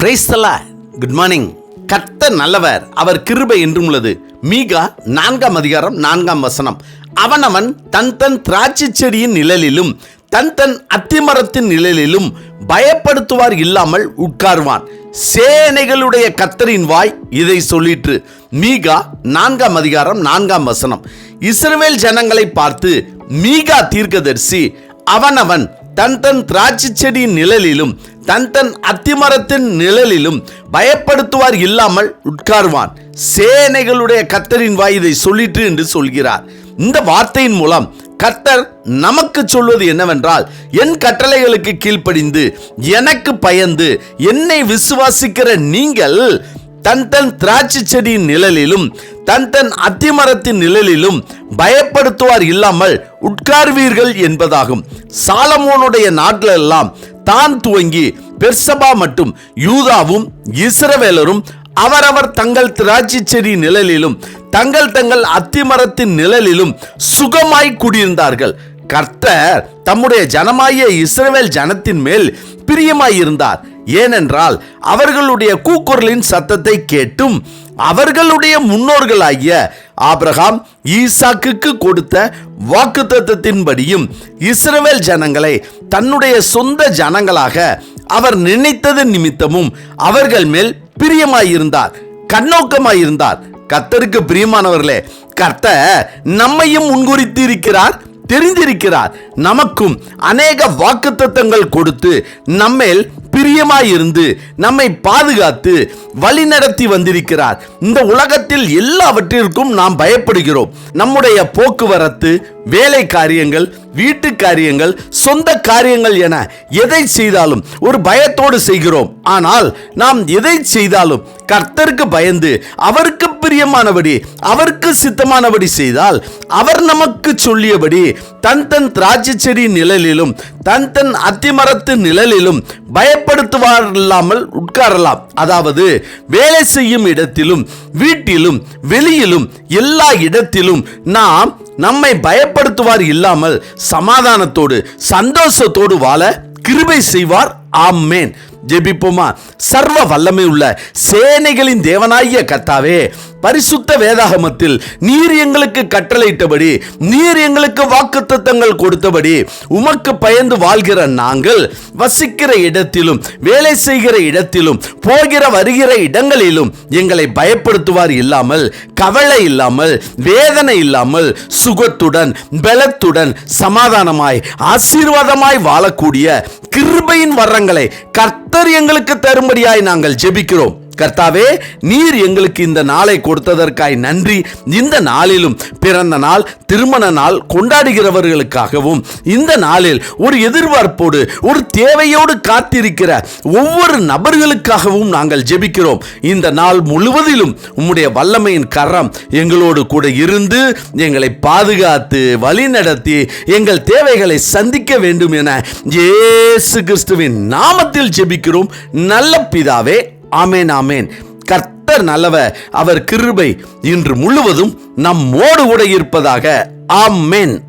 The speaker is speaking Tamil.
பிரைஸ்தலா குட் மார்னிங் கத்த நல்லவர். அவர் கிருபை என்றும் உள்ளது. மீகா நான்காம் அதிகாரம் நான்காம் வசனம். அவனவன் தன் தன் திராட்சை செடியின் நிழலிலும் தன் தன் அத்திமரத்தின் நிழலிலும் பயப்படுத்துவார் இல்லாமல் உட்காருவான். சேனைகளுடைய கத்தரின் வாய் இதை சொல்லிற்று. மீகா நான்காம் அதிகாரம் நான்காம் வசனம். இஸ்ரேல் ஜனங்களை பார்த்து மீகா தீர்க்கதரிசி அவனவன் தன் தன் திராட்சை செடியின் நிழலிலும் தன் தன் அத்திமரத்தின் நிழலிலும் பயப்படுத்துவார் இல்லாமல் உட்காருவான். சேனைகளுடைய கத்தரின் வாய் இதை சொல்லிட்டு என்று சொல்கிறார். இந்த வார்த்தையின் மூலம் கர்த்தர் நமக்கு சொல்வது என்னவென்றால் என் கட்டளைகளுக்கு கீழ்ப்படிந்து எனக்கு பயந்து என்னை விசுவாசிக்கிற நீங்கள் தன் தன் திராட்சை செடியின் நிழலிலும் தன் தன் அத்திமரத்தின் நிழலிலும் பயப்படுத்துவார் இல்லாமல் உட்கார்வீர்கள் என்பதாகும். சாலமோனுடைய நாட்டிலெல்லாம் தான் துவங்கி பெர்சபா மட்டும் யூதாவும் இஸ்ரவேலரும் அவரவர் தங்கள் திராட்சை செடி நிழலிலும் தங்கள் தங்கள் அத்திமரத்தின் நிழலிலும் சுகமாய் குடியிருந்தார்கள். கர்த்தர் தம்முடைய ஜனமாகிய இஸ்ரவேல் ஜனத்தின் மேல் பிரியமாயிருந்தார். ஏனென்றால் அவர்களுடைய கூக்குரலின் சத்தத்தை கேட்டும் அவர்களுடைய முன்னோர்களாகிய ஆபிரகாம் ஈசாக்குக்கு கொடுத்த வாக்குத்தத்தத்தின்படியும் இஸ்ரவேல் ஜனங்களை தன்னுடைய சொந்த ஜனங்களாக அவர் நினைத்தது நிமித்தமும் அவர்கள் மேல் பிரியமாயிருந்தார் கண்ணோக்கமாயிருந்தார். கர்த்தருக்கு பிரியமானவர்களே கர்த்தர் நம்மையும் முன்குறித்து இருக்கிறார் தெரிந்திருக்கிறார். நமக்கும் அநேக வாக்குத்தத்தங்கள் கொடுத்து நம்மேல் பிரியமாயிருந்து நம்மை பாதுகாத்து வழி நடத்தி வந்திருக்கிறார். இந்த உலகத்தில் எல்லாவற்றிற்கும் நாம் பயப்படுகிறோம். நம்முடைய போக்குவரத்து வேலை காரியங்கள் வீட்டு காரியங்கள் சொந்த காரியங்கள் என எதை செய்தாலும் ஒரு பயத்தோடு செய்கிறோம். ஆனால் நாம் எதை செய்தாலும் கர்த்தருக்கு பயந்து அவருக்கு பிரியமானபடி அவருக்கு சித்தமானபடி செய்தால் அவர் நமக்கு சொல்லியபடி தன் தன் திராட்சை செடி நிழலிலும் தன் தன் அத்திமரத்து நிழலிலும் பயப்படுத்துவார் இல்லாமல் உட்காரலாம். அதாவது வேலை செய்யும் இடத்திலும் வீட்டிலும் வெளியிலும் எல்லா இடத்திலும் நாம் நம்மை பயப்படுத்துவார் இல்லாமல் சமாதானத்தோடு சந்தோஷத்தோடு வாழ கிருபை செய்வார். ஆமேன். ஜெபிப்போமா? சர்வ வல்லமை உள்ள சேனைகளின் தேவனாகிய கர்த்தாவே பரிசுத்த வேதாகமத்தில் நீர் எங்களுக்கு கட்டளையிட்டபடி நீர் எங்களுக்கு வாக்குத்தத்தங்கள் கொடுத்தபடி உமக்கு பயந்து வாழ்கிற நாங்கள் வசிக்கிற இடத்திலும் வேலை செய்கிற இடத்திலும் போகிற வருகிற இடங்களிலும் எங்களை பயப்படுத்துவார் இல்லாமல் கவலை இல்லாமல் வேதனை இல்லாமல் சுகத்துடன் பலத்துடன் சமாதானமாய் ஆசீர்வாதமாய் வாழக்கூடிய கிருபையின் வரங்களை கர்த்தர் எங்களுக்கு தரும்படியாய் நாங்கள் ஜெபிக்கிறோம். கர்த்தாவே நீர் எங்களுக்கு இந்த நாளை கொடுத்ததற்காய் நன்றி. இந்த நாளிலும் பிறந்த நாள் திருமண நாள் கொண்டாடுகிறவர்களுக்காகவும் இந்த நாளில் ஒரு எதிர்பார்ப்போடு ஒரு தேவையோடு காத்திருக்கிற ஒவ்வொரு நபர்களுக்காகவும் நாங்கள் ஜெபிக்கிறோம். இந்த நாள் முழுவதிலும் உம்முடைய வல்லமையின் கரம் எங்களோடு கூட இருந்து எங்களை பாதுகாத்து வழிநடத்தி எங்கள் தேவைகளை சந்திக்க வேண்டும் என இயேசு கிறிஸ்துவின் நாமத்தில் ஜெபிக்கிறோம். நல்ல பிதாவே ஆமேன் ஆமேன். கர்த்தர் நல்லவ அவர் கிருபை இன்று முழுவதும் நம்மோடு கூட இருப்பதாக. ஆமேன்.